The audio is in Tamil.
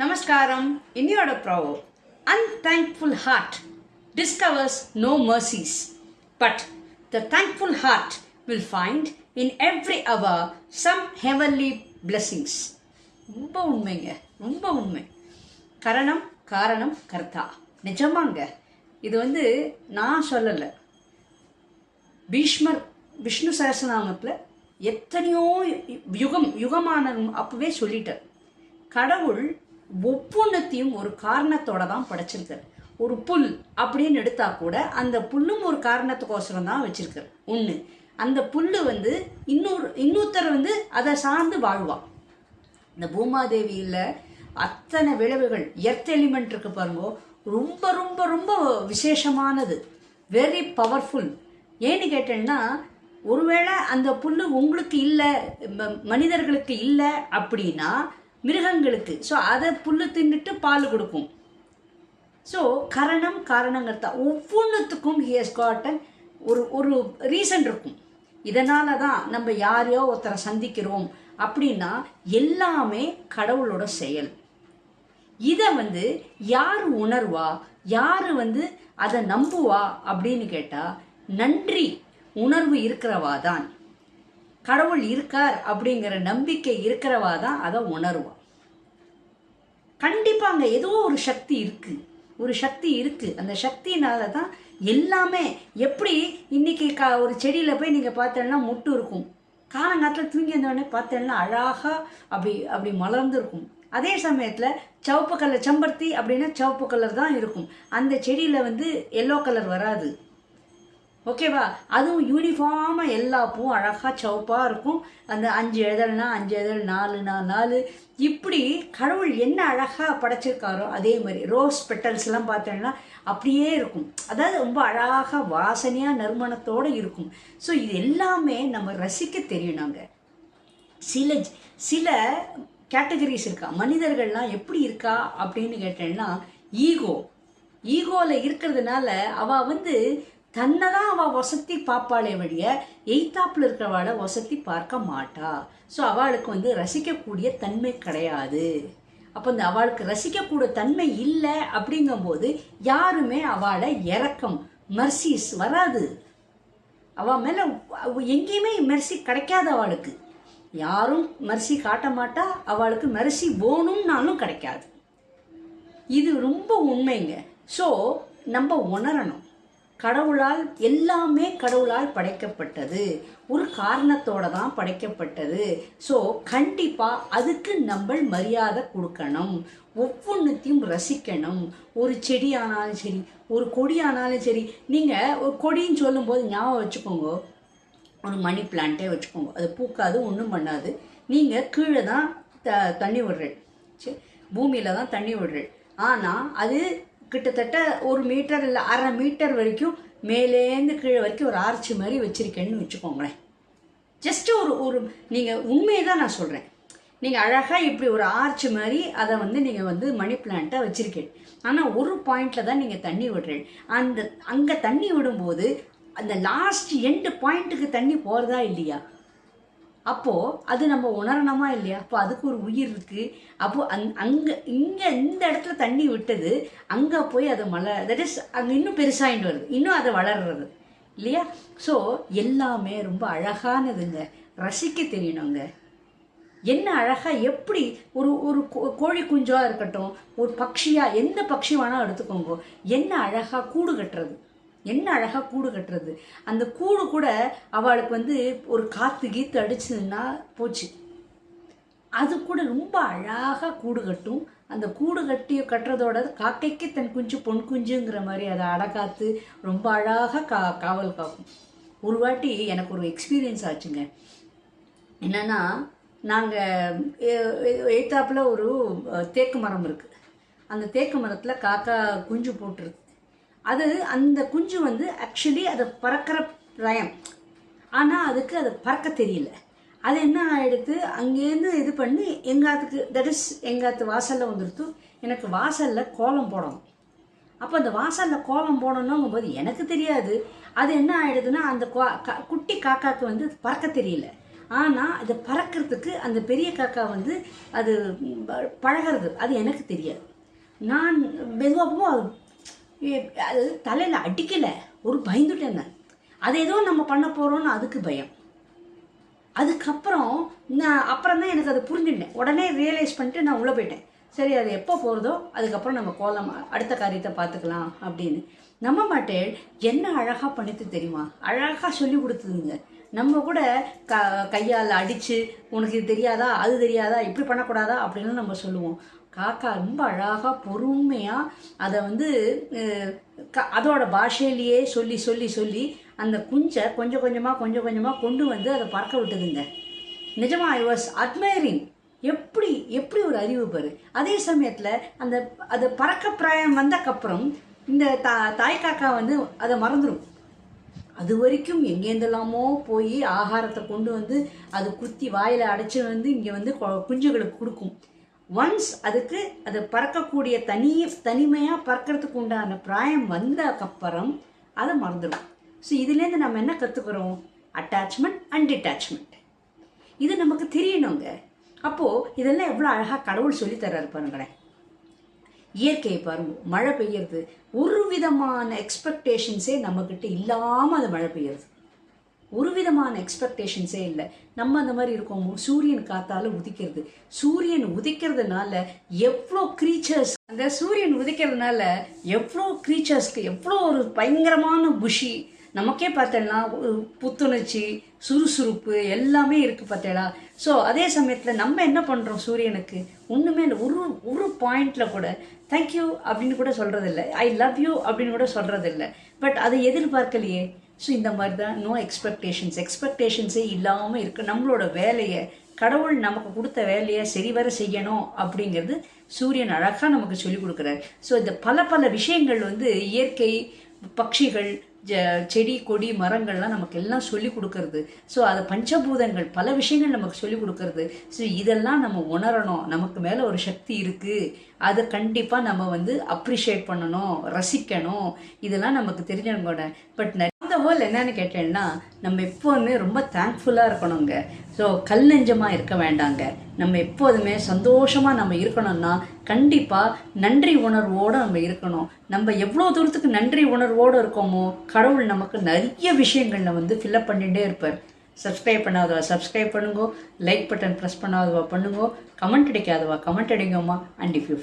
நமஸ்காரம் இன்னையோட proverb unthankful heart discovers no mercies but the thankful heart will find in every hour some heavenly blessings ரொம்ப உண்மைங்க ரொம்ப உண்மை கரணம் காரணம் கர்த்தா நிஜமாங்க இது வந்து நான் சொல்லலை பீஷ்மர் விஷ்ணு சகசநாமத்தில் எத்தனையோ யுகம் யுகமானதும் அப்போவே சொல்லிட்டார் கடவுள் ஒவ்வொன்றத்தையும் ஒரு காரணத்தோட தான் படைச்சிருக்கார் ஒரு புல் அப்படின்னு எடுத்தா கூட அந்த புல்லும் ஒரு காரணத்துக்கோசரம் தான் வச்சிருக்கார் ஒன்று அந்த புல்லு வந்து இன்னொரு இன்னொருத்தர் வந்து அதை சார்ந்து வாழ்வான் இந்த பூமாதேவியில் அத்தனை விளைவுகள் எர்த் எலிமெண்ட் இருக்கு பாருங்க ரொம்ப ரொம்ப ரொம்ப விசேஷமானது. வெரி பவர்ஃபுல் ஏன்னு கேட்டேன்னா ஒருவேளை அந்த புல் உங்களுக்கு இல்லை ம- மனிதர்களுக்கு இல்லை அப்படின்னா மிருகங்களுக்கு. ஸோ அதை புல்லு தின்னுட்டு பால் கொடுக்கும். ஸோ கரணம் காரணங்கர்த்தா ஒவ்வொன்றுத்துக்கும் ஹி ஹஸ் காட்டன் ஒரு ஒரு ரீசன் இருக்கும். இதனால தான் நம்ம யாரையோ ஒருத்தரை சந்திக்கிறோம் அப்படின்னா எல்லாமே கடவுளோட செயல். இதை வந்து யார் உணர்வா யார் வந்து அதை நம்புவா அப்படின்னு கேட்டால் நன்றி உணர்வு இருக்கிறவா தான். கடவுள் இருக்கார் அப்படிங்கிற நம்பிக்கை இருக்கிறவா தான் அதை உணருவான் கண்டிப்பாக அங்கே ஏதோ ஒரு சக்தி இருக்கு. ஒரு சக்தி இருக்கு. அந்த சக்தினால தான் எல்லாமே எப்படி இன்னைக்கு கா ஒரு செடியில் போய் நீங்கள் பார்த்தேன்னா முட்டு இருக்கும். காலங்காலத்தில் தூங்கி வந்தவொடனே பார்த்தேன்னா அழகாக அப்படி அப்படி மலர்ந்துருக்கும். அதே சமயத்தில் சிவப்பு கலர் செம்பருத்தி அப்படின்னா சிவப்பு கலர் தான் இருக்கும். அந்த செடியில் வந்து எல்லோ கலர் வராது. ஓகேவா? அதுவும் யூனிஃபார்மாக எல்லா பூவும் அழகாக சிவப்பாக இருக்கும். அந்த அஞ்சு இதழ்னா அஞ்சு இதழ் நாலு நாலு நாலு. இப்படி கடவுள் என்ன அழகாக படைச்சிருக்காரோ அதே மாதிரி ரோஸ் பெட்டல்ஸ்லாம் பார்த்தோன்னா அப்படியே இருக்கும். அதாவது ரொம்ப அழகாக வாசனையாக நறுமணத்தோடு இருக்கும். ஸோ இது எல்லாமே நம்ம ரசிக்க தெரியும் நாங்கள் சில சில கேட்டகரிஸ் இருக்கா? மனிதர்கள்லாம் எப்படி இருக்கா அப்படின்னு கேட்டேன்னா ஈகோ ஈகோவில் இருக்கிறதுனால அவள் வந்து தன்னை தான் அவள் வசதி பார்ப்பாளே வழிய எய்த்தாப்பில் இருக்கிறவாளை வசதி பார்க்க மாட்டா. ஸோ அவளுக்கு வந்து ரசிக்கக்கூடிய தன்மை கிடையாது. அப்போ இந்த அவளுக்கு ரசிக்கக்கூடிய தன்மை இல்லை அப்படிங்கும்போது யாருமே அவளை இறக்கம் மெர்சிஸ் வராது. அவள் மேலே அவ எங்கேயுமே மெர்சி கிடைக்காது அவளுக்கு. யாரும் மெர்சி காட்ட மாட்டா அவளுக்கு மெர்சி போகணும்னாலும் கிடைக்காது. இது ரொம்ப உண்மைங்க. ஸோ நம்ம உணரணும். கடவுளால் எல்லாமே கடவுளால் படைக்கப்பட்டது. ஒரு காரணத்தோட தான் படைக்கப்பட்டது. ஸோ கண்டிப்பாக அதுக்கு நம்ம மரியாதை கொடுக்கணும். ஒவ்வொன்றுத்தையும் ரசிக்கணும். ஒரு செடி ஆனாலும் சரி ஒரு கொடி ஆனாலும் சரி நீங்கள் ஒரு கொடின்னு சொல்லும்போது ஞாபகம் வச்சுக்கோங்க. ஒரு மணி பிளான்ட்டே வச்சுக்கோங்க. அது பூக்காது ஒன்றும் பண்ணாது. நீங்கள் கீழே தான் த தண்ணி விடுறேன் சரி பூமியில் தான் தண்ணி விடுறேன் ஆனால் அது கிட்டத்தட்ட ஒரு மீட்டர் இல்லை அரை மீட்டர் வரைக்கும் மேலேந்து கீழே வரைக்கும் ஒரு ஆர்ச்சி மாதிரி வச்சுருக்கேன்னு வச்சுக்கோங்களேன். ஜஸ்ட்டு ஒரு ஒரு நீங்கள் உண்மையை தான் நான் சொல்கிறேன் நீங்கள் அழகாக இப்படி ஒரு ஆர்ச் மாதிரி அதை வந்து நீங்கள் வந்து மணி பிளான்ட்டாக வச்சுருக்கேன். ஆனால் ஒரு பாயிண்டில் தான் நீங்கள் தண்ணி விடுறேன். அந்த அங்கே தண்ணி விடும்போது அந்த லாஸ்ட் எண்டு பாயிண்ட்டுக்கு தண்ணி போகிறதா இல்லையா? அப்போது அது நம்ம உணரணுமா இல்லையா? அப்போ அதுக்கு ஒரு உயிர் இருக்குது அப்போது அங் அங்கே இங்கே இந்த இடத்துல தண்ணி விட்டது அங்கே போய் அது மல தட் இஸ் அங்கே இன்னும் பெருசாகிட்டு வருது. இன்னும் அதை வளர்றது. இல்லையா? ஸோ எல்லாமே ரொம்ப அழகானதுங்க. ரசிக்க தெரியணுங்க. என்ன அழகா எப்படி ஒரு ஒரு கோ- கோழி குஞ்சா இருக்கட்டும் ஒரு பக்ஷியா எந்த பக்ஷி வேணா எடுத்துக்கோங்க என்ன அழகா கூடு கட்டுறது. என்ன அழகாக கூடு கட்டுறது? அந்த கூடு கூட அவளுக்கு வந்து ஒரு காற்று கீத்து அடிச்சதுன்னா போச்சு. அது கூட ரொம்ப அழகாக கூடு கட்டும். அந்த கூடு கட்டி கட்டுறதோட காக்கைக்கு தன் குஞ்சு பொன் குஞ்சுங்கிற மாதிரி அதை அடக்காத்து ரொம்ப அழகாக கா காவல் காக்கும். ஒரு வாட்டி எனக்கு ஒரு எக்ஸ்பீரியன்ஸ் ஆச்சுங்க. என்னென்னா நாங்கள் எய்த்தாப்பில் ஒரு தேக்கு மரம் இருக்குது அந்த தேக்கு மரத்தில் காக்கா குஞ்சு போட்டுருக்கு. அது அந்த குஞ்சு வந்து ஆக்சுவலி அது பறக்கிற பிரயம் ஆனால் அதுக்கு அது பறக்க தெரியல. அது என்ன ஆகிடுது அங்கேருந்து இது பண்ணி எங்காத்துக்கு தட் இஸ் எங்காத்து வாசலில் வந்துடுத்து எனக்கு வாசலில் கோலம் போடணும். அப்போ அந்த வாசலில் கோலம் போடணுங்கும் போது எனக்கு தெரியாது. அது என்ன ஆகிடுதுன்னா அந்த கோ- கா- குட்டி காக்காக்கு வந்து பறக்க தெரியல. ஆனால் அது பறக்கிறதுக்கு அந்த பெரிய காக்கா வந்து அது ப- பழகிறது அது எனக்கு தெரியாது. நான் மெதுவாகவும் அது அது தலையில் அடிக்கலை. ஒரு பயந்துட்டேன் நான். அது ஏதோ நம்ம பண்ண போகிறோன்னு அதுக்கு பயம். அதுக்கப்புறம் நான் அப்புறம் தான் எனக்கு அது புரிஞ்சுட்டேன் உடனே ரியலைஸ் பண்ணிட்டு நான் உள்ளே போயிட்டேன். சரி அது எப்போ போகிறதோ அதுக்கப்புறம் நம்ம கோலம் அடுத்த காரியத்தை பார்த்துக்கலாம் அப்படின்னு. நம்ம மாட்டேன் என்ன அழகாக பண்ணித்து தெரியுமா? அழகாக சொல்லி கொடுத்துதுங்க. நம்ம கூட க கையால் அடித்து உனக்கு இது தெரியாதா அது தெரியாதா இப்படி பண்ணக்கூடாதா அப்படின்னு நம்ம சொல்லுவோம். காக்கா ரொம்ப அழகாக பொறுமையாக அதை வந்து க அதோட பாஷையிலேயே சொல்லி சொல்லி சொல்லி அந்த குஞ்சை கொஞ்சம் கொஞ்சமாக கொஞ்சம் கொஞ்சமாக கொண்டு வந்து அதை பறக்க விட்டுதுங்க. நிஜமா ஐ வாஸ் அட்மைரிங் எப்படி எப்படி ஒரு அறிவு பெரு. அதே சமயத்தில் அந்த அது பறக்க பிராயம் வந்தக்கப்புறம் இந்த தா தாய் காக்கா வந்து அதை மறந்துடும் அது வரைக்கும் எங்கேருந்தெல்லாமோ போய் ஆகாரத்தை கொண்டு வந்து அது குத்தி வாயில் அடைச்சி வந்து இங்கே வந்து குஞ்சுகளுக்கு கொடுக்கும். ஒன்ஸ் அதுக்கு அது பறக்கக்கூடிய தனி தனிமையாக பறக்கிறதுக்கு உண்டான பிராயம் வந்தக்கப்புறம் அதை மறந்துடும் ஸோ இதுலேருந்து நம்ம என்ன கற்றுக்குறோம் அட்டாச்மெண்ட் அண்ட் டிட்டாச்மெண்ட் இது நமக்கு தெரியணுங்க. அப்போது இதெல்லாம் எவ்வளோ அழகாக கடவுள் சொல்லித்தர்றாரு பாருங்களேன். இயற்கையை பாருங்க மழை பெய்யறது. ஒரு விதமான எக்ஸ்பெக்டேஷன்ஸே நம்மக்கிட்ட இல்லாமல் அது மழை பெய்யறது. ஒரு விதமான எக்ஸ்பெக்டேஷன்ஸே இல்லை. நம்ம அந்த மாதிரி இருக்கோம். சூரியன் காத்தால உதிக்கிறது. சூரியன் உதிக்கிறதுனால எவ்வளோ க்ரீச்சர்ஸ் அந்த சூரியன் உதிக்கிறதுனால எவ்வளோ க்ரீச்சர்ஸ்க்கு எவ்வளோ ஒரு பயங்கரமான புஷி. நமக்கே பார்த்தேன்னா புத்துணர்ச்சி சுறுசுறுப்பு எல்லாமே இருக்குது பார்த்தேடா. ஸோ அதே சமயத்தில் நம்ம என்ன பண்ணுறோம் சூரியனுக்கு? ஒன்றுமே இல்லை. ஒரு ஒரு பாயிண்டில் கூட தேங்க்யூ அப்படின்னு கூட சொல்கிறதில்ல ஐ லவ் யூ அப்படின்னு கூட சொல்கிறதில்ல பட் அதை எதிர்பார்க்கலையே. ஸோ இந்த மாதிரி தான் நோ எக்ஸ்பெக்டேஷன்ஸ் எக்ஸ்பெக்டேஷன்ஸே இல்லாமல் இருக்குது நம்மளோட வேலையை கடவுள் நமக்கு கொடுத்த வேலையை சரிவர செய்யணும் அப்படிங்கிறது சூரியன் அழகாக நமக்கு சொல்லிக் கொடுக்குறாரு. ஸோ இந்த பல பல விஷயங்கள் வந்து இயற்கை பட்சிகள் ஜ செடி கொடி மரங்கள்லாம் நமக்கு எல்லாம் சொல்லி கொடுக்கறது. ஸோ அது பஞ்சபூதங்கள் பல விஷயங்கள் நமக்கு சொல்லி கொடுக்கறது. ஸோ இதெல்லாம் நம்ம உணரணும். நமக்கு மேலே ஒரு சக்தி இருக்குது அதை கண்டிப்பாக நம்ம வந்து அப்ரிஷியேட் பண்ணணும் ரசிக்கணும். இதெல்லாம் நமக்கு தெரிஞ்சவங்க பட் த ஹோல் என்னன்னு கேட்டேன்னா நம்ம எப்போதுமே ரொம்ப தேங்க்ஃபுல்லாக இருக்கணுங்க. ஸோ கல் நெஞ்சமாக இருக்க வேண்டாங்க. நம்ம எப்போதுமே சந்தோஷமாக நம்ம இருக்கணும்னா கண்டிப்பாக நன்றி உணர்வோடு நம்ம இருக்கணும். நம்ம எவ்வளோ தூரத்துக்கு நன்றி உணர்வோடு இருக்கோமோ கடவுள் நமக்கு நிறைய விஷயங்களில் வந்து ஃபில்லப் பண்ணிகிட்டே இருப்பார். சப்ஸ்கிரைப் பண்ணாதவா சப்ஸ்கிரைப் பண்ணுங்க லைக் பட்டன் ப்ரெஸ் பண்ணாதவா பண்ணுங்க கமெண்ட் அடிக்காதவா கமெண்ட் அடிங்கம்மா அண்ட் இஃப் யூ